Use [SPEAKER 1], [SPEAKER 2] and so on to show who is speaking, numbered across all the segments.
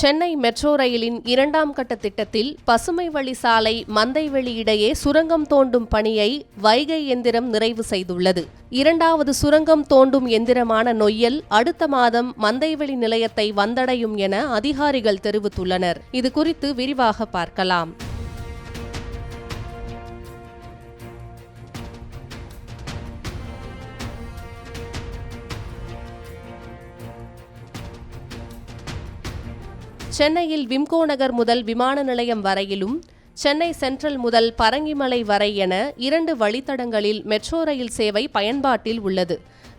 [SPEAKER 1] Chennai metro ரயிலின் இரண்டாம் கட்ட திட்டத்தில் பசுமை வழி சாலை மந்தைவெளி இடையே சுரங்கம் தோண்டும் பணியை வைகை எந்திரம் நிறைவு செய்துள்ளது. இரண்டாவது சுரங்கம் தோண்டும் எந்திரமான நொய்யல் அடுத்த மாதம் மந்தைவெளி நிலையத்தை வந்தடையும் என அதிகாரிகள் தெரிவித்துள்ளனர். இது குறித்து விரிவாக பார்க்கலாம். சென்னையில் விம்கோ நகர் முதல் விமான நிலையம் வரையிலும் சென்னை சென்ட்ரல் முதல் பரங்கிமலை வரை என இரண்டு வழித்தடங்களில் மெட்ரோ ரயில் சேவை பயன்பாட்டில் உள்ளது.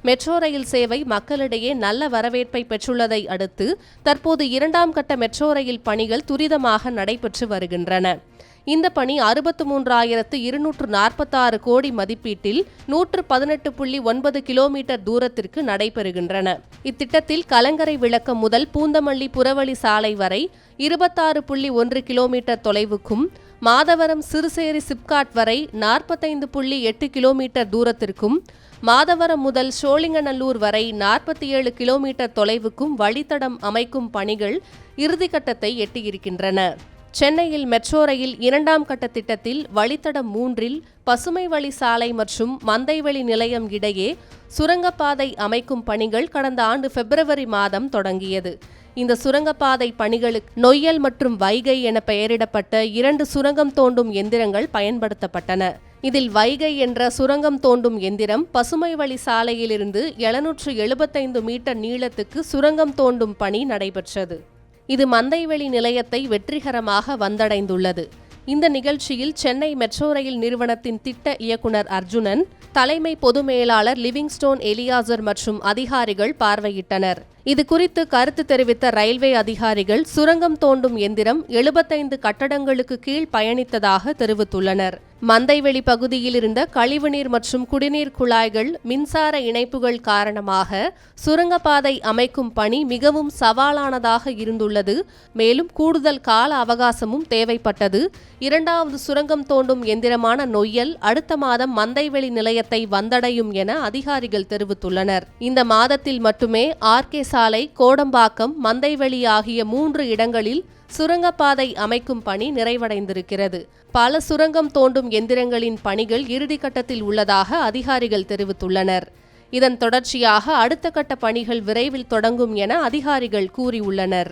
[SPEAKER 1] மெட்ரோ ரயில் சேவை மக்களிடையே நல்ல வரவேற்பை பெற்றுள்ளதை அடுத்து தற்போது இரண்டாம் கட்ட மெட்ரோ ரயில் பணிகள் துரிதமாக நடைபெற்று வருகின்றன. இந்த பணி அறுபத்து மூன்றாயிரத்து இருநூற்று நாற்பத்தாறு கோடி மதிப்பீட்டில் நூற்று பதினெட்டு புள்ளி ஒன்பது கிலோமீட்டர் தூரத்திற்கு நடைபெறுகின்றன. இத்திட்டத்தில் கலங்கரை விளக்கம் முதல் பூந்தமல்லி புறவழி சாலை வரை இருபத்தாறு புள்ளி ஒன்று கிலோமீட்டர் தொலைவுக்கும் மாதவரம் சிறுசேரி சிப்காட் வரை நாற்பத்தைந்து புள்ளி எட்டு கிலோமீட்டர் தூரத்திற்கும் மாதவரம் முதல் சோழிங்கநல்லூர் வரை நாற்பத்தி ஏழு கிலோமீட்டர் தொலைவுக்கும் வழித்தடம் அமைக்கும் பணிகள் இறுதிக்கட்டத்தை எட்டியிருக்கின்றன. சென்னையில் மெட்ரோ ரயில் இரண்டாம் கட்ட திட்டத்தில் வழித்தடம் மூன்றில் பசுமை வழி சாலை மற்றும் மந்தைவெளி நிலையம் இடையே சுரங்கப்பாதை அமைக்கும் பணிகள் கடந்த ஆண்டு பிப்ரவரி மாதம் தொடங்கியது. இந்த சுரங்கப்பாதை பணிகளுக்கு நொய்யல் மற்றும் வைகை என பெயரிடப்பட்ட இரண்டு சுரங்கம் தோண்டும் எந்திரங்கள் பயன்படுத்தப்பட்டன. இதில் வைகை என்ற சுரங்கம் தோண்டும் எந்திரம் பசுமை வழி சாலையிலிருந்து எழுநூற்று எழுபத்தைந்து மீட்டர் நீளத்துக்கு சுரங்கம் தோண்டும் பணி நடைபெற்றது. இது மந்தைவெளி நிலையத்தை வெற்றிகரமாக வந்தடைந்துள்ளது. இந்த நிகழ்ச்சியில் சென்னை மெட்ரோ ரயில் நிறுவனத்தின் திட்ட இயக்குனர் அர்ஜுனன் தலைமை பொது மேலாளர் லிவிங்ஸ்டோன் எலியாசர் மற்றும் அதிகாரிகள் பார்வையிட்டனர். இது குறித்து கருத்து தெரிவித்த ரயில்வே அதிகாரிகள் சுரங்கம் தோண்டும் எந்திரம் எழுபத்தைந்து கட்டடங்களுக்கு கீழ் பயணித்ததாக தெரிவித்துள்ளனர். மந்தைவெளி பகுதியில் இருந்த கழிவுநீர் மற்றும் குடிநீர் குழாய்கள் மின்சார இணைப்புகள் காரணமாக சுரங்கப்பாதை அமைக்கும் பணி மிகவும் சவாலானதாக இருந்துள்ளது. மேலும் கூடுதல் கால அவகாசமும் தேவைப்பட்டது. இரண்டாவது சுரங்கம் தோண்டும் எந்திரமான நொய்யல் அடுத்த மாதம் மந்தைவெளி நிலையத்தை வந்தடையும் என அதிகாரிகள் தெரிவித்துள்ளனர். இந்த மாதத்தில் மட்டுமே ஆர்கே சாலை கோடம்பாக்கம் மந்தைவெளி ஆகிய மூன்று இடங்களில் சுரங்கப்பாதை அமைக்கும் பணி நிறைவடைந்திருக்கிறது. பல சுரங்கம் தோண்டும் எந்திரங்களின் பணிகள் இறுதிக்கட்டத்தில் உள்ளதாக அதிகாரிகள் தெரிவித்துள்ளனர். இதன் தொடர்ச்சியாக அடுத்த கட்ட பணிகள் விரைவில் தொடங்கும் என அதிகாரிகள் கூறியுள்ளனர்.